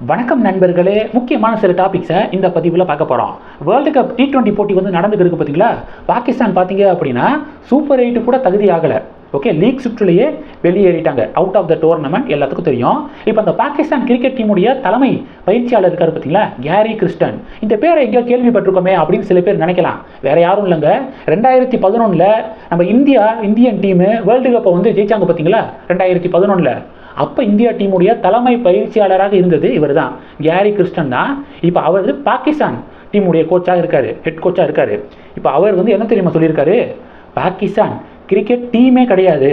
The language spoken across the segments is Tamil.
வணக்கம் நண்பர்களே முக்கியமான சில டாபிக்ஸை இந்த பதிவில் பார்க்க போகிறோம் வேர்ல்டு கப் டி டுவெண்ட்டி போட்டி வந்து நடந்துட்டு இருக்கு பார்த்தீங்களா பாகிஸ்தான் பார்த்தீங்க அப்படின்னா சூப்பர் எயிட்டு கூட தகுதி ஆகலை. ஓகே லீக் சுற்றுலேயே வெளியேறிட்டாங்க. அவுட் ஆஃப் த டோர்னமெண்ட் எல்லாத்துக்கும் தெரியும். இப்போ அந்த பாகிஸ்தான் கிரிக்கெட் டீமுடைய தலைமை பயிற்சியாளர் இருக்கார் பார்த்தீங்களா கேரி கிறிஸ்டன் இந்த பேரை எங்கேயோ கேள்விப்பட்டிருக்கோமே அப்படின்னு சில பேர் நினைக்கலாம். வேற யாரும் இல்லைங்க. ரெண்டாயிரத்தி பதினொன்றில் நம்ம இந்தியா இந்தியன் டீமு வேர்ல்டு கப்பை வந்து ஜெயிச்சாங்க பார்த்தீங்களா ரெண்டாயிரத்தி பதினொன்றில் அப்போ இந்தியா டீமுடைய தலைமை பயிற்சியாளராக இருந்தது இவர் தான் கேரி கிறிஸ்டன் தான். இப்போ அவர் பாகிஸ்தான் டீமுடைய கோச்சாக இருக்காரு ஹெட் கோச்சாக இருக்காரு. இப்போ அவர் வந்து என்ன தெரியுமா சொல்லியிருக்காரு? பாகிஸ்தான் கிரிக்கெட் டீமே கிடையாது.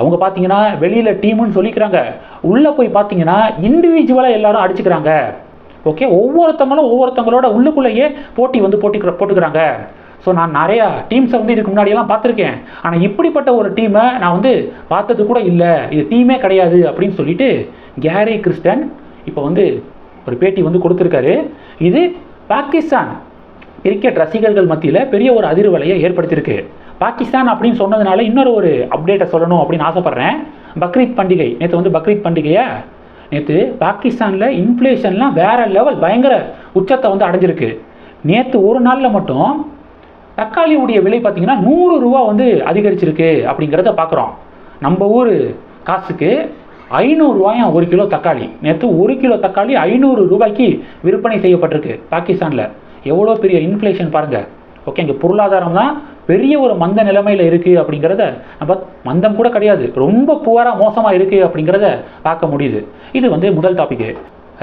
அவங்க பார்த்தீங்கன்னா வெளியில் டீமுன்னு சொல்லிக்கிறாங்க. உள்ளே போய் பார்த்தீங்கன்னா இண்டிவிஜுவலாக எல்லாரும் அடிச்சுக்கிறாங்க. ஓகே ஒவ்வொருத்தங்களும் ஒவ்வொருத்தங்களோட உள்ளுக்குள்ளேயே போட்டி வந்து போட்டி போட்டுக்கிறாங்க. ஸோ நான் நிறையா டீம்ஸை வந்து இதுக்கு முன்னாடியெல்லாம் பார்த்துருக்கேன். ஆனால் இப்படிப்பட்ட ஒரு டீமை நான் வந்து பார்த்தது கூட இல்லை. இது டீமே கிடையாது அப்படின்னு சொல்லிட்டு கேரி கிறிஸ்டன் இப்போ வந்து ஒரு பேட்டி வந்து கொடுத்துருக்காரு. இது பாகிஸ்தான் கிரிக்கெட் ரசிகர்கள் மத்தியில் பெரிய ஒரு அதிர்வலையை ஏற்படுத்தியிருக்கு. பாகிஸ்தான் அப்படின்னு சொன்னதுனால இன்னொரு ஒரு அப்டேட்டை சொல்லணும் அப்படின்னு ஆசைப்பட்றேன். பக்ரீத் பண்டிகை. நேற்று வந்து பக்ரீத் பண்டிகையை? நேற்று பாகிஸ்தானில் இன்ஃப்ளேஷன்லாம் வேற லெவல் பயங்கர உச்சத்தை வந்து அடைஞ்சிருக்கு. நேற்று ஒரு நாளில் மட்டும் தக்காளியுடைய விலை பார்த்தீங்கன்னா நூறு ரூபா வந்து அதிகரிச்சிருக்கு அப்படிங்கிறத பார்க்குறோம். நம்ம ஊர் காசுக்கு ஐநூறுரூவாயும் ஒரு கிலோ தக்காளி? நேற்று ஒரு கிலோ தக்காளி ஐநூறு ரூபாய்க்கு விற்பனை செய்யப்பட்டிருக்கு பாகிஸ்தானில். எவ்வளோ பெரிய இன்ஃப்ளேஷன் பாருங்கள் ஓகே இங்கே பொருளாதாரம் தான் பெரிய ஒரு மந்த நிலைமையில் இருக்குது அப்படிங்கிறத நம்ம மந்தம் கூட கிடையாது. ரொம்ப புவராக மோசமாக இருக்குது அப்படிங்கிறத பார்க்க முடியுது. இது வந்து முதல் டாப்பிக்கு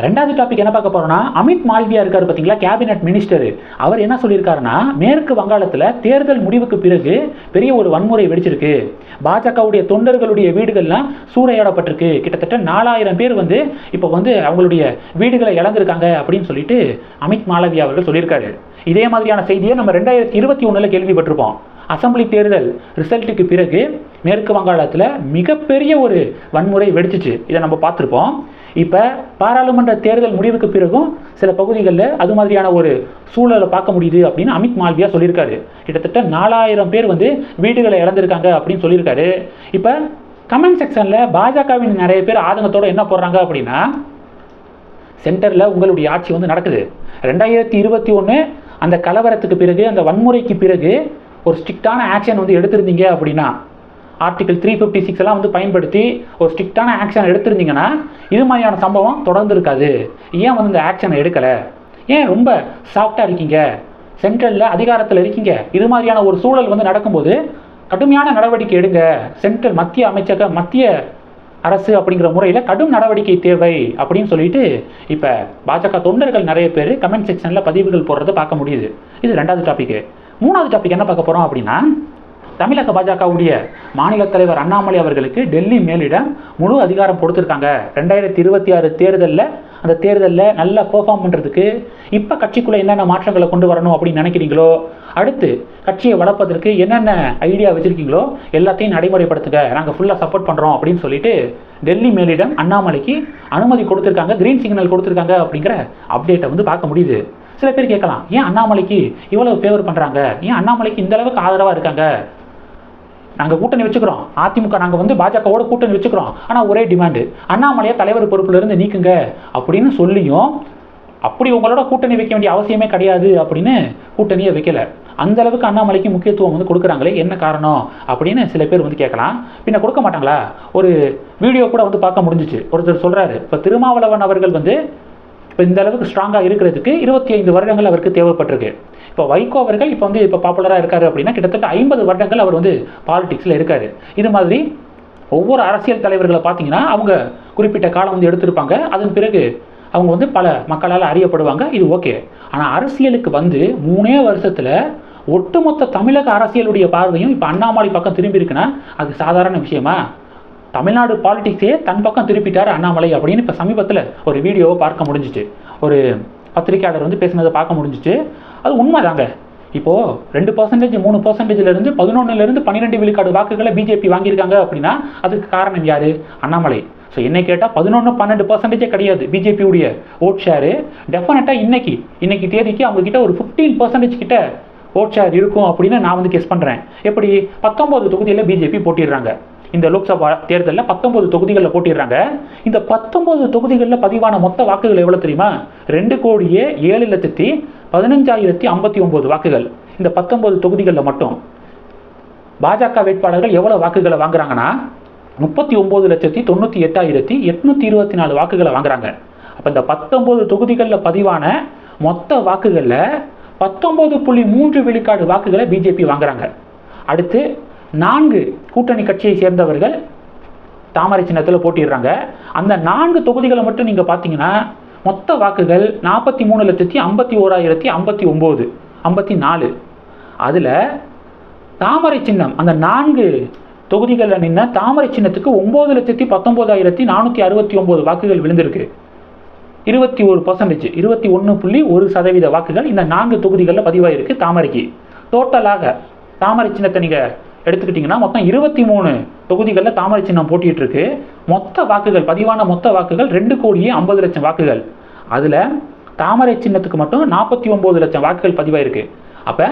ரெண்டாவது டாபிக் என்ன பார்க்க போறோம்னா அமித் மால்வியா இருக்காரு பார்த்தீங்களா கேபினட் மினிஸ்டர் அவர் என்ன சொல்லியிருக்காருன்னா மேற்கு வங்காளத்தில் தேர்தல் முடிவுக்கு பிறகு பெரிய ஒரு வன்முறை வெடிச்சிருக்கு. பாஜகவுடைய தொண்டர்களுடைய வீடுகள்லாம் சூறையாடப்பட்டிருக்கு. கிட்டத்தட்ட நாலாயிரம் பேர் வந்து இப்போ வந்து அவங்களுடைய வீடுகளை இழந்திருக்காங்க அப்படின்னு சொல்லிட்டு அமித் மாலவியா அவர்கள் சொல்லியிருக்காரு. இதே மாதிரியான செய்தியை நம்ம ரெண்டாயிரத்தி இருபத்தி ஒன்றில் கேள்விப்பட்டிருப்போம். அசம்பிளி தேர்தல் ரிசல்ட்டுக்கு பிறகு மேற்கு வங்காளத்தில் மிகப்பெரிய ஒரு வன்முறை வெடிச்சிச்சு. இதை நம்ம பார்த்துருப்போம். இப்போ பாராளுமன்ற தேர்தல் முடிவுக்கு பிறகும் சில பகுதிகளில் அது மாதிரியான ஒரு சூழலை பார்க்க முடியுது அப்படின்னு அமித் மால்வியா சொல்லியிருக்காரு. கிட்டத்தட்ட நாலாயிரம் பேர் வந்து வீடுகளை இழந்திருக்காங்க அப்படின்னு சொல்லியிருக்காரு. இப்போ கமெண்ட் செக்ஷனில் பாஜகவின் நிறைய பேர் ஆதங்கத்தோடு என்ன போடுறாங்க அப்படின்னா சென்டரில் உங்களுடைய ஆட்சி வந்து நடக்குது. ரெண்டாயிரத்தி இருபத்தி ஒன்று அந்த கலவரத்துக்கு பிறகு அந்த வன்முறைக்கு பிறகு ஒரு ஸ்ட்ரிக்டான ஆக்ஷன் வந்து எடுத்திருந்தீங்க அப்படின்னா ஆர்டிகல் த்ரீ ஃபிஃப்டி சிக்ஸ் எல்லாம் வந்து பயன்படுத்தி ஒரு ஸ்ட்ரிக்டான ஆக்ஷன் எடுத்திருந்தீங்கன்னா இது மாதிரியான சம்பவம் தொடர்ந்து இருக்காது ஏன் வந்து இந்த ஆக்ஷனை எடுக்கலை? ஏன் ரொம்ப சாஃப்டாக இருக்கீங்க? சென்ட்ரலில் அதிகாரத்தில் இருக்கீங்க. இது மாதிரியான ஒரு சூழல் வந்து நடக்கும்போது கடுமையான நடவடிக்கை எடுங்க. சென்ட்ரல் மத்திய அமைச்சக மத்திய அரசு அப்படிங்கிற முறையில் கடும் நடவடிக்கை தேவை அப்படின்னு சொல்லிட்டு இப்போ பாஜக தொண்டர்கள் நிறைய பேர் கமெண்ட் செக்ஷனில் பதிவுகள் போடுறத பார்க்க முடியுது. இது ரெண்டாவது டாபிக் மூணாவது டாபிக் என்ன பார்க்க போகிறோம் அப்படின்னா தமிழக பாஜகவுடைய மாநில தலைவர் அண்ணாமலை அவர்களுக்கு டெல்லி மேலிடம் முழு அதிகாரம் கொடுத்துருக்காங்க. ரெண்டாயிரத்தி இருபத்தி ஆறு தேர்தலில் அந்த தேர்தலில் நல்லா பெர்ஃபார்ம் பண்ணுறதுக்கு இப்போ கட்சிக்குள்ளே என்னென்ன மாற்றங்களை கொண்டு வரணும் அப்படின்னு நினைக்கிறீங்களோ அடுத்து கட்சியை வளர்ப்பதற்கு என்னென்ன ஐடியா வச்சுருக்கீங்களோ எல்லாத்தையும் நடைமுறைப்படுத்துங்க. நாங்கள் ஃபுல்லாக சப்போர்ட் பண்ணுறோம் அப்படின்னு சொல்லிட்டு டெல்லி மேலிடம் அண்ணாமலைக்கு அனுமதி கொடுத்துருக்காங்க க்ரீன் சிக்னல் கொடுத்துருக்காங்க அப்படிங்கிற அப்டேட்டை வந்து பார்க்க முடியுது. சில பேர் கேட்கலாம் ஏன் அண்ணாமலைக்கு இவ்வளவு ஃபேவர் பண்ணுறாங்க ஏன் அண்ணாமலைக்கு இந்த அளவுக்கு ஆதரவாக இருக்காங்க? நாங்கள் கூட்டணி வச்சுக்கிறோம். அதிமுக நாங்கள் வந்து பாஜகவோட கூட்டணி வச்சுக்கிறோம். ஆனால் ஒரே டிமாண்டு அண்ணாமலையை தலைவர் பொறுப்புலேருந்து நீக்குங்க. அப்படின்னு சொல்லியும் அப்படி உங்களோட கூட்டணி வைக்க வேண்டிய அவசியமே கிடையாது அப்படின்னு கூட்டணியை வைக்கல. அந்த அளவுக்கு அண்ணாமலைக்கு முக்கியத்துவம் வந்து கொடுக்குறாங்களே என்ன காரணம் அப்படின்னு சில பேர் வந்து கேட்கலாம். பின்ன கொடுக்க மாட்டாங்களா? ஒரு வீடியோ கூட வந்து பார்க்க முடிஞ்சிச்சு. ஒருத்தர் சொல்கிறாரு இப்போ திருமாவளவன் அவர்கள் வந்து இப்போ இந்த அளவுக்கு ஸ்ட்ராங்காக இருக்கிறதுக்கு இருபத்தி ஐந்து வருடங்கள் அவருக்கு தேவைப்பட்டிருக்கு. இப்போ வைகோ அவர்கள் இப்போ வந்து இப்போ பாப்புலராக இருக்காரு அப்படின்னா கிட்டத்தட்ட ஐம்பது வருடங்கள் அவர் வந்து பாலிடிக்ஸில் இருக்கார். இது மாதிரி ஒவ்வொரு அரசியல் தலைவர்களை பார்த்தீங்கன்னா அவங்க குறிப்பிட்ட காலம் வந்து எடுத்திருப்பாங்க. அதன் பிறகு அவங்க வந்து பல மக்களால் அறியப்படுவாங்க. இது ஓகே ஆனால் அரசியலுக்கு வந்து மூணே வருஷத்தில் ஒட்டுமொத்த தமிழக அரசியலுடைய பார்வையும் இப்போ அண்ணாமலை பக்கம் திரும்பி இருக்குன்னா அது சாதாரண விஷயமா? தமிழ்நாடு பாலிடிக்ஸே தன் பக்கம் திருப்பிட்டார் அண்ணாமலை அப்படின்னு இப்போ சமீபத்தில் ஒரு வீடியோவை பார்க்க முடிஞ்சிச்சு. ஒரு பத்திரிக்கையாளர் வந்து பேசினதை பார்க்க முடிஞ்சிச்சு. அது உண்மைதாங்க. இப்போது ரெண்டு பர்சன்டேஜ் மூணு பர்சன்டேஜ்லேருந்து பதினொன்றுலேருந்து பன்னிரெண்டு விழுக்காடு வாக்குகளை பிஜேபி வாங்கியிருக்காங்க அப்படின்னா அதுக்கு காரணம் யார்? அண்ணாமலை. ஸோ என்னை கேட்டால் பதினொன்று பன்னெண்டு பர்சன்டேஜே கிடையாது பிஜேபியுடைய ஓட் ஷேரு டெஃபினட்டாக இன்னைக்கு இன்னைக்கு தேதிக்கு அவங்கக்கிட்ட ஒரு ஃபிஃப்டீன் பர்சன்டேஜ் கிட்ட ஓட் ஷேர் இருக்கும் அப்படின்னு நான் வந்து கெஸ் பண்ணுறேன் எப்படி? பத்தொம்போது தொகுதியில் பிஜேபி போட்டிடுறாங்க. இந்த லோக்சபா தேர்தலில் பத்தொன்பது தொகுதிகளில் போட்டிடுறாங்க. இந்த பத்தொன்பது தொகுதிகளில் பதிவான மொத்த வாக்குகள் எவ்வளோ தெரியுமா? ரெண்டு கோடியே ஏழு லட்சத்தி பதினஞ்சாயிரத்தி ஐம்பத்தி ஒம்பது வாக்குகள். இந்த பத்தொன்பது தொகுதிகளில் மட்டும். பாஜக வேட்பாளர்கள் எவ்வளோ வாக்குகளை வாங்குறாங்கன்னா? முப்பத்தி ஒம்பது லட்சத்தி தொண்ணூற்றி எட்டாயிரத்தி எட்நூற்றி இருபத்தி நாலு வாக்குகளை வாங்குறாங்க. அப்போ இந்த பத்தொம்போது தொகுதிகளில் பதிவான மொத்த வாக்குகளில் பத்தொம்போது புள்ளி மூன்று விழுக்காடு வாக்குகளை பிஜேபி வாங்குறாங்க. அடுத்து நான்கு கூட்டணி கட்சியை சேர்ந்தவர்கள் தாமரை சின்னத்தில் போட்டிடுறாங்க அந்த நான்கு தொகுதிகளை மட்டும் நீங்கள் பார்த்தீங்கன்னா மொத்த வாக்குகள் நாற்பத்தி மூணு லட்சத்தி ஐம்பத்தி ஓராயிரத்தி ஐம்பத்தி ஒம்பது ஐம்பத்தி நாலு. அதில் தாமரை சின்னம் அந்த நான்கு தொகுதிகளில் நின்ன தாமரை சின்னத்துக்கு ஒம்பது லட்சத்தி பத்தொம்போதாயிரத்தி நானூற்றி அறுபத்தி ஒம்பது வாக்குகள் விழுந்திருக்கு. இருபத்தி ஒரு பர்சன்டேஜ் இருபத்தி ஒன்று புள்ளி ஒரு சதவீத வாக்குகள் இந்த நான்கு தொகுதிகளில் பதிவாயிருக்கு தாமரைக்கு. டோட்டலாக தாமரை சின்னத்தை நீங்கள் எடுத்துக்கிட்டிங்கன்னா மொத்தம் இருபத்தி மூணு தொகுதிகளில் தாமரை சின்னம் போட்டிகிட்டு இருக்கு மொத்த வாக்குகள் பதிவான மொத்த வாக்குகள் ரெண்டு கோடியே ஐம்பது லட்சம் வாக்குகள். அதில் தாமரை சின்னத்துக்கு மட்டும் நாற்பத்தி ஒம்பது லட்சம் வாக்குகள் பதிவாயிருக்கு. அப்போ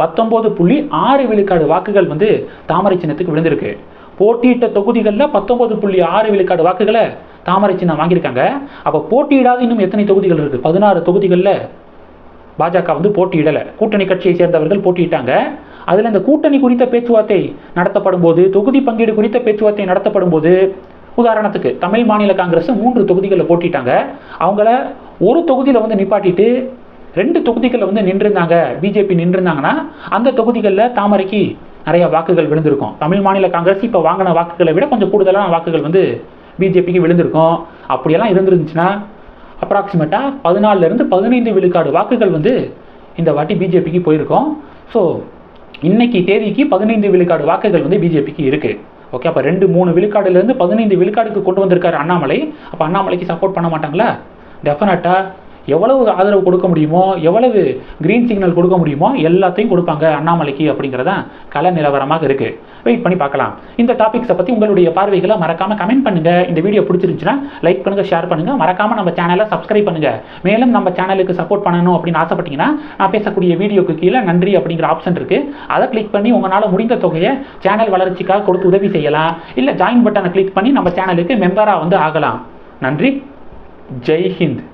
பத்தொம்போது புள்ளி ஆறு விழுக்காடு வாக்குகள் வந்து தாமரை சின்னத்துக்கு விழுந்திருக்கு. போட்டியிட்ட தொகுதிகளில் பத்தொம்பது புள்ளி ஆறு விழுக்காடு வாக்குகளை தாமரை சின்னம் வாங்கியிருக்காங்க. அப்போ போட்டியிடாத இன்னும் எத்தனை தொகுதிகள் இருக்குது பதினாறு தொகுதிகளில் பாஜக வந்து போட்டியிடலை. கூட்டணி கட்சியை சேர்ந்தவர்கள் போட்டியிட்டாங்க. அதில் இந்த கூட்டணி குறித்த பேச்சுவார்த்தை நடத்தப்படும் போது தொகுதி பங்கீடு குறித்த பேச்சுவார்த்தை நடத்தப்படும் போது உதாரணத்துக்கு தமிழ் மாநில காங்கிரஸ் மூன்று தொகுதிகளில் போட்டிட்டாங்க. அவங்கள ஒரு தொகுதியில் வந்து நிப்பாட்டிட்டு ரெண்டு தொகுதிகளில் வந்து நின்றுருந்தாங்க பிஜேபி நின்றுருந்தாங்கன்னா அந்த தொகுதிகளில் தாமரைக்கு நிறைய வாக்குகள் விழுந்திருக்கும். தமிழ் மாநில காங்கிரஸ் இப்போ வாங்கின வாக்குகளை விட கொஞ்சம் கூடுதலான வாக்குகள் வந்து பிஜேபிக்கு விழுந்திருக்கும். அப்படியெல்லாம் இருந்துருந்துச்சுன்னா அப்ராக்சிமேட்டாக பதினாலிருந்து பதினைந்து விழுக்காடு வாக்குகள் வந்து இந்த வாட்டி பிஜேபிக்கு போயிருக்கோம். ஸோ இன்னைக்கு தேதிக்கு பதினைந்து விழுக்காடு வாக்குகள் வந்து பிஜேபிக்கு இருக்குது ஓகே அப்போ ரெண்டு மூணு விழுக்காடுலேருந்து பதினைந்து விழுக்காடுக்கு கொண்டு வந்திருக்காரு அண்ணாமலை. அப்போ அண்ணாமலைக்கு சப்போர்ட் பண்ண மாட்டாங்களா? டெஃபினட்டாக எவ்வளவு ஆதரவு கொடுக்க முடியுமோ எவ்வளவு க்ரீன் சிக்னல் கொடுக்க முடியுமோ எல்லாத்தையும் கொடுப்பாங்க அண்ணாமலைக்கு அப்படிங்கிறத கல நிலவரமாக இருக்குது வெயிட் பண்ணி பார்க்கலாம். இந்த டாபிக்ஸை பற்றி உங்களுடைய பார்வைகளை மறக்காமல் கமெண்ட் பண்ணுங்கள் இந்த வீடியோ பிடிச்சிருந்துச்சுன்னா லைக் பண்ணுங்கள் ஷேர் பண்ணுங்கள் மறக்காமல் நம்ம சேனலை சப்ஸ்கிரைப் பண்ணுங்க. மேலும் நம்ம சேனலுக்கு சப்போர்ட் பண்ணணும் அப்படின்னு ஆசைப்பட்டீங்கன்னா நான் பேசக்கூடிய வீடியோக்கு கீழே நன்றி அப்படிங்கிற ஆப்ஷன் இருக்குது அதை கிளிக் பண்ணி உங்களால் முடிந்த தொகையை சேனல் வளர்ச்சிக்காக கொடுத்து உதவி செய்யலாம். இல்லை ஜாயின் பட்டனை கிளிக் பண்ணி நம்ம சேனலுக்கு மெம்பராக வந்து ஆகலாம். நன்றி. ஜெய் ஹிந்த்.